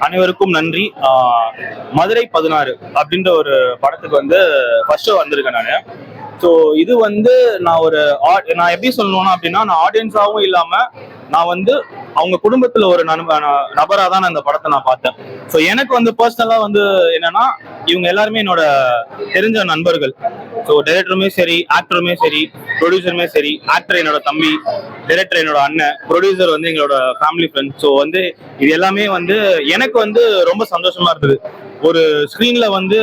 அனைவருக்கும் நன்றி. ஆஹ் மதுரை பதினாறு அப்படின்ற ஒரு படத்துக்கு வந்து ஃபர்ஸ்ட் வந்திருக்கேன் நான். ஸோ இது வந்து நான் ஒரு ஆ- நான் எப்படி சொல்லணும்னா அப்படின்னா நான் ஆடியன்ஸாகவும் இல்லாம நான் வந்து அவங்க குடும்பத்துல ஒரு நபராக தான் நான் இந்த படத்தை நான் பார்த்தேன். ஸோ எனக்கு வந்து பர்சனலாக வந்து என்னன்னா இவங்க எல்லாருமே என்னோட தெரிஞ்ச நண்பர்கள். ஸோ டைரக்டருமே சரி ஆக்டருமே சரி ப்ரொடியூசருமே சரி ஆக்டர் என்னோட தம்பி டைரக்டர் என்னோட அண்ணன் ப்ரொடியூசர் வந்து எங்களோட ஃபேமிலி ஃப்ரெண்ட்ஸ் ஸோ வந்து இது எல்லாமே வந்து எனக்கு வந்து ரொம்ப சந்தோஷமா இருந்தது. ஒரு ஸ்க்ரீன்ல வந்து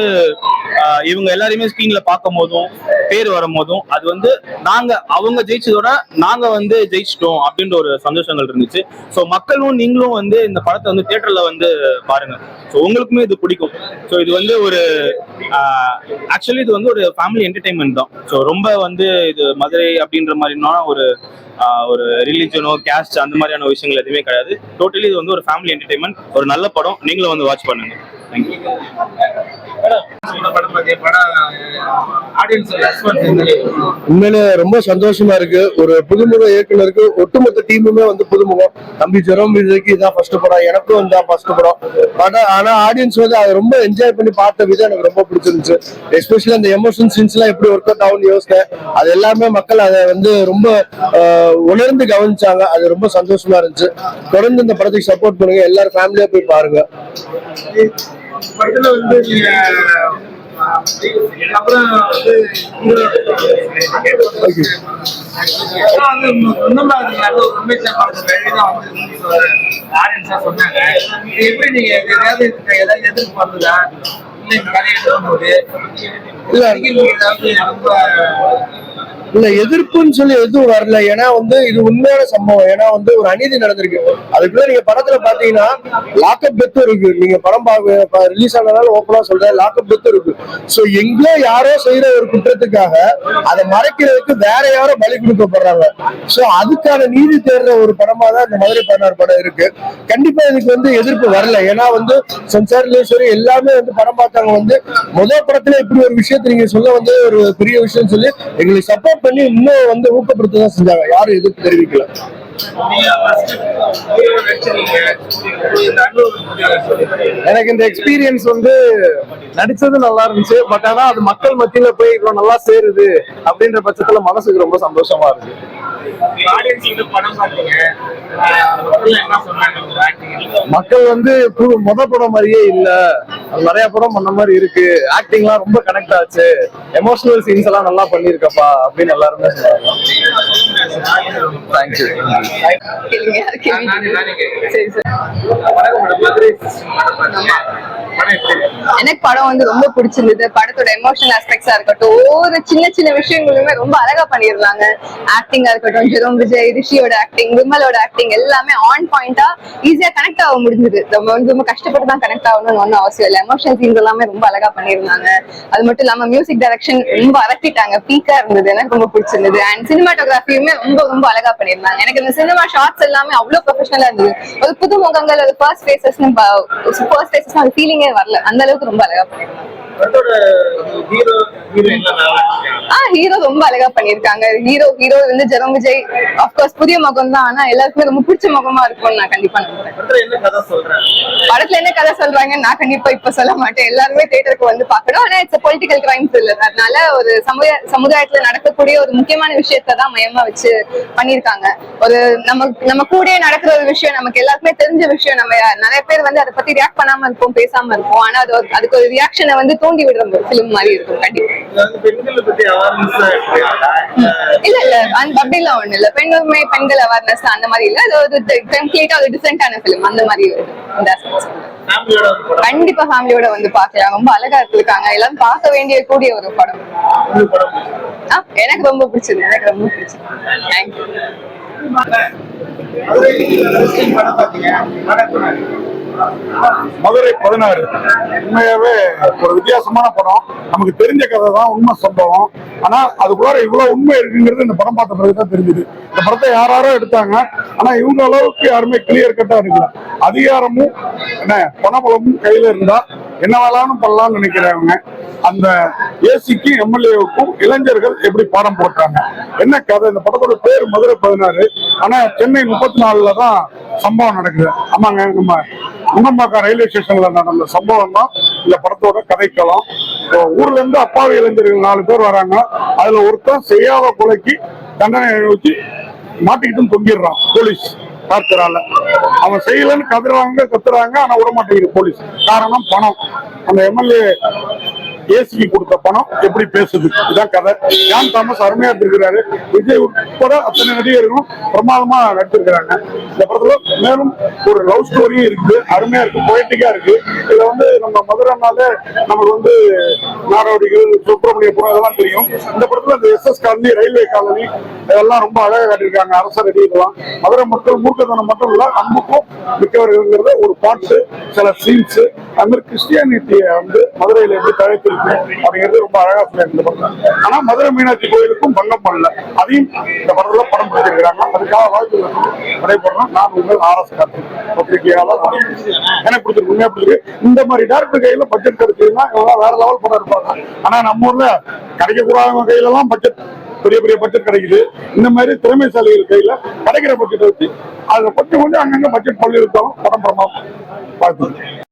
இவங்க எல்லாரையுமே ஸ்க்ரீன்ல பார்க்கும் போதும் பேர் வரும் போதும் அது வந்து நாங்க அவங்க ஜெயிச்சதோட நாங்க வந்து ஜெயிச்சிட்டோம் அப்படின்ற ஒரு சந்தோஷங்கள் இருந்துச்சு. ஸோ மக்களும் நீங்களும் வந்து இந்த படத்தை வந்து தியேட்டர்ல வந்து பாருங்க. ஸோ உங்களுக்குமே இது பிடிக்கும். ஸோ இது வந்து ஒரு ஆக்சுவலி இது வந்து ஒரு ஃபேமிலி என்டர்டைன்மெண்ட் தான். ஸோ ரொம்ப வந்து இது மதுரை அப்படின்ற மாதிரினா ஒரு ஒரு ரிலீஜனோ கேஸ்ட் அந்த மாதிரியான விஷயங்கள் எதுவுமே கிடையாது. டோட்டலி இது வந்து ஒரு ஃபேமிலி என்டர்டைன்மெண்ட் ஒரு நல்ல படம். நீங்களும் வந்து வாட்ச் பண்ணுங்க. தேங்க்யூ ஆடியன்ஸ் உண்மையிலே ரொம்ப சந்தோஷமா இருக்கு. ஒரு புதுமுக இயக்குனருக்கு ஒட்டுமொத்த டீமுமே வந்து புதுமுகம். தம்பி ஜெரோம் விஜய்க்கு இதான் ஃபர்ஸ்ட் படம். எனக்கும் இதான் ஃபர்ஸ்ட் படம். பட் ஆனா ஆடியன்ஸ் வந்து அதை ரொம்ப என்ஜாய் பண்ணி பார்த்த விதம் எனக்கு ரொம்ப பிடிச்சிருந்துச்சு. எஸ்பெஷலி அந்த எமோஷன் சீன்ஸ் எல்லாம் எப்படி ஒர்க் அவுட் ஆகும்னு யோசித்தேன். அது எல்லாமே மக்கள் அதை வந்து ரொம்ப ஆஹ், உணர்ந்து கவனிச்சாங்க. அது ரொம்ப சந்தோஷமா இருந்துச்சு. தொடர்ந்து இந்த படத்துக்கு சப்போர்ட் பண்ணுங்க. எல்லாரும் ஃபேமிலியா போய் பாருங்க. படத்துல வந்து அப்புறம் வந்து இன்னும் அது நல்ல ஒரு உண்மை சம்பளத்தை வெளியதான் வந்து ஆடியன்ஸா சொன்னாங்க. இது எப்படி நீங்க எதாவது ஏதாவது எதிர்பார்த்ததா? இல்ல இந்த கதையை சொல்லும்போது இல்ல. ரொம்ப இல்ல எதிர்ப்புன்னு சொல்லி எதுவும் வரல. ஏன்னா வந்து இது உண்மையான சம்பவம். ஏன்னா வந்து ஒரு அநீதி நடந்திருக்கு. அதுக்குள்ள நீங்க படத்துல பாத்தீங்கன்னா லாக்அப் பெத்தும் இருக்கு. நீங்க படம் ரிலீஸ் ஆனதால ஓப்பனா சொல்றேன். லாக்அப் பெத்தும் இருக்கு. சோ எங்கேயோ யாரோ செய்யற ஒரு குற்றத்துக்காக அதை மறைக்கிறதுக்கு வேற யாரோ பலி கொடுக்கப்படுறாங்க. சோ அதுக்கான நீதி தேடுற ஒரு படமா தான் இந்த மதுரை பதினாறு படம் இருக்கு. கண்டிப்பா இதுக்கு வந்து எதிர்ப்பு வரல. ஏன்னா வந்து சென்சார்லயும் சரி எல்லாமே வந்து படம் பார்த்தவங்க வந்து முதல் படத்துல இப்படி ஒரு விஷயத்த நீங்க சொல்ல வந்து ஒரு பெரிய விஷயம் சொல்லி எங்களுக்கு சப்போர்ட் பண்ணி இன்னும் வந்து ஊக்கப்படுத்த தான் செஞ்சாங்க. யாரும் எதிர்ப்பு தெரிவிக்கல. எனக்கு இந்த எக்ஸ்பீரியன்ஸ் வந்து நடிச்சது நல்லா இருந்துச்சு. பட் ஆனா அது மக்கள் மத்தியில போய் இவ்வளவு நல்லா சேருது அப்படின்ற பட்சத்துல மனசுக்கு ரொம்ப சந்தோஷமா இருக்கு. மக்கள் வந்து புது முத படம் மாதிரியே இல்ல. நிறைய படம் பண்ண மாதிரி இருக்கு. ஆக்டிங்லாம் ரொம்ப கனெக்ட் ஆச்சு. எமோஷனல் சீன்ஸ் எல்லாம் நல்லா பண்ணிருக்கப்பா அப்படின்னு எல்லாருமே சொன்னாங்க. தேங்க்யூ நான் நானே எனக்கு படம் வந்து ரொம்ப பிடிச்சிருந்தது. படத்தோட எமோஷனல் ஆஸ்பெக்ட்ஸா இருக்கட்டும் ஒவ்வொரு சின்ன சின்ன விஷயங்களுமே ரொம்ப அழகா பண்ணிருந்தாங்க ஆக்டிங்கா இருக்கட்டும் ஜெரோம் விஜய் ரிஷியோட ஆக்டிங் விமலோட ஆக்டிங் எல்லாமே ஆன் பாயிண்டா ஈஸியா கனெக்ட் ஆக முடிஞ்சது. நம்ம வந்து ரொம்ப கஷ்டப்பட்டு தான் கனெக்ட் ஆகணும்னு ஒன்றும் அவசியம் இல்லை. எமோஷனல் சீன்ஸ் எல்லாமே ரொம்ப அழகா பண்ணியிருந்தாங்க. அது மட்டும் இல்லாம மியூசிக் டைரக்ஷன் ரொம்ப அரட்டிட்டாங்க பீக்கா இருந்தது. எனக்கு ரொம்ப பிடிச்சிருந்தது. அண்ட் சினிமாட்டோகிராஃபியுமே ரொம்ப ரொம்ப அழகா பண்ணியிருந்தாங்க. எனக்கு இந்த சினிமா ஷார்ட்ஸ் எல்லாமே அவ்வளவு ப்ரொஃபஷனலா இருந்தது. ஒரு புது முகங்கள் ஒரு ஃபர்ஸ்ட் ஃபேசஸ் ஃபர்ஸ்ட் ஃபேசஸ் அந்த வரல. அந்த அளவுக்கு ரொம்ப அழகா பண்ணிருந்தாங்க. ஹீரோ ரொம்ப அழகா பண்ணிருக்காங்க ஹீரோ ஹீரோ வந்து ஜெரம் விஜய். அப்கோர்ஸ் புதிய முகம் தான் ஆனா எல்லாருக்குமே ரொம்ப பிடிச்ச முகமா இருக்கும்னு நான் கண்டிப்பா நம்புறேன். படத்துல என்ன கதை சொல்றாங்க? நான் கண்டிப்பா இப்ப சொல்ல மாட்டேன். எல்லாருமே தியேட்டருக்கு வந்து பார்க்கணும். ஆனா இட்ஸ் பொலிட்டிக்கல் கிரைம் த்ரில்லர் அதனால ஒரு சமுதாய சமுதாயத்துல நடக்கக்கூடிய ஒரு முக்கியமான விஷயத்தை தான் மையமா வச்சு பண்ணிருக்காங்க ஒரு நம்ம நம்ம கூடயே நடக்கிற ஒரு விஷயம் நமக்கு எல்லாருக்குமே தெரிஞ்ச விஷயம். நம்ம நிறைய பேர் வந்து அதை பத்தி ரியாக்ட் பண்ணாம இருப்போம் பேசாம இருப்போம். ஆனா அது அதுக்கு ஒரு ரியாக்ஷனை வந்து தூண்டி விடுற ஃபிலிம் மாதிரி இருக்கும் கண்டிப்பா. இல்ல இல்ல அந்த அப்படிலாம் ஒண்ணு இல்ல. பெண்ணுரிமை பெண்கள் அவேர்னஸ் அந்த மாதிரி இல்ல. அது ஒரு கம்ப்ளீட்டா ஒரு டிஃப்ரெண்டான ஃபிலிம் அந்த மாதிரி இந்த. கண்டிப்பா ஃபேமிலியோட வந்து பார்க்கலாம். ரொம்ப அழகா எடுத்திருக்காங்க. எல்லாரும் பார்க்க வேண்டிய கூடிய ஒரு படம். எனக்கு ரொம்ப பிடிச்சது எனக்கு ரொம்ப பிடிச்சது தேங்க்யூ மதுரை பதினாறு. உண்மையாவே ஒரு வித்தியாசமான படம். நமக்கு தெரிஞ்ச கதை தான் உண்மை சம்பவம். ஆனா அதுக்குள்ளார இவ்வளவு உண்மை இருக்குங்கிறது இந்த படம் பார்த்த பிறகு தான் தெரிஞ்சுது. இந்த படத்தை யாராரோ எடுத்தாங்க. ஆனா இவங்க அளவுக்கு யாருமே கிளியர் கட்டா இருக்கல அதிகாரமும் என்ன பணபலமும் கையில இருந்தா என்ன வேணாலும் பண்ணலாம்னு நினைக்கிறவங்க அந்த ஏசிக்கும் எம்எல்ஏவுக்கும் இளைஞர்கள் எப்படி பாடம் போட்டாங்க? என்ன கதை? இந்த படத்தோட பேர் மதுரை பதினாறு. ஆனா சென்னை முப்பத்தி நாலுல தான் சம்பவம் நடக்குது. ஆமாங்க நம்ம முன்னம்பாக்கம் ரயில்வே ஸ்டேஷன்ல நடந்த சம்பவம் தான் இந்த படத்தோட கதைக்களம். ஊர்ல இருந்து அப்பாவி இளைஞர்கள் நாலு பேர் வராங்க. அதுல ஒருத்தன் செய்யாத கொலைக்கு தண்டனை வச்சு மாட்டிக்கிட்டு தொங்கிடுறான். போலீஸ் பார்க்கிறாள் அவன் செய்யலன்னு கதுறாங்க கத்துறாங்க ஆனா விட மாட்டேங்குது போலீஸ். காரணம் பணம். அந்த எம்எல்ஏ ஏசிக்கு கொடுத்த பணம் எப்படி பேசுது? இதான் கதை. ஜான் தாமஸ் அருமையா எடுத்திருக்கிறாரு. விஜய் உட்பட அத்தனை நடிகர்களும் பிரமாதமா நடிச்சிருக்கிறாங்க இந்த படத்துல மேலும் ஒரு லவ் ஸ்டோரியும் இருக்கு. அருமையா இருக்கு. போயட்டிக்கா இருக்கு. இதுல வந்து நம்ம மதுரைனாலே நமக்கு வந்து நாடோடிகள் சுப்பிரமணியபுரம் இதெல்லாம் தெரியும். இந்த படத்துல இந்த S S colony railway colony இதெல்லாம் ரொம்ப அழகா காட்டியிருக்காங்க. அரசர் அடி இதெல்லாம். மதுரை மக்கள் மூர்க்கத்தனம் மட்டும் இல்ல அன்புக்கும் மிக்கவர்கள்ங்கிறத ஒரு பாட்டு. சில சீன்ஸ் அது மாதிரி கிறிஸ்டியானிட்டியை வந்து மதுரையில எப்படி தழைத்திருக்கு அப்படிங்கிறது ரொம்ப அழகா சொல்லியிருக்கு இந்த ஆனா மதுரை மீனாட்சி கோயிலுக்கும் பங்கம் பண்ணல. அதையும் இந்த படத்துல படம் பிடிச்சிருக்கிறாங்க. அதுக்காக வாழ்த்து நடைபெறணும் நான் உங்கள் ஆர்எஸ் கார்த்திக் பத்திரிகையாளர். எனக்கு பிடிச்சிருக்கு. உண்மையா பிடிச்சிருக்கு. இந்த மாதிரி டேரக்டர் கையில பட்ஜெட் கிடைச்சதுன்னா இவங்க வேற லெவல் படம் இருப்பாங்க ஆனா நம்ம ஊர்ல கிடைக்கக்கூடாதவங்க கையில எல்லாம் பட்ஜெட் பெரிய பெரிய பட்ஜெட் கிடைக்குது. இந்த மாதிரி திறமைசாலிகள் கையில கிடைக்கிற பட்ஜெட் வச்சு அதை பற்றி கொஞ்சம் அங்கங்க பட்ஜெட் பள்ளி இருந்தாலும் படம் படமா பார்த்து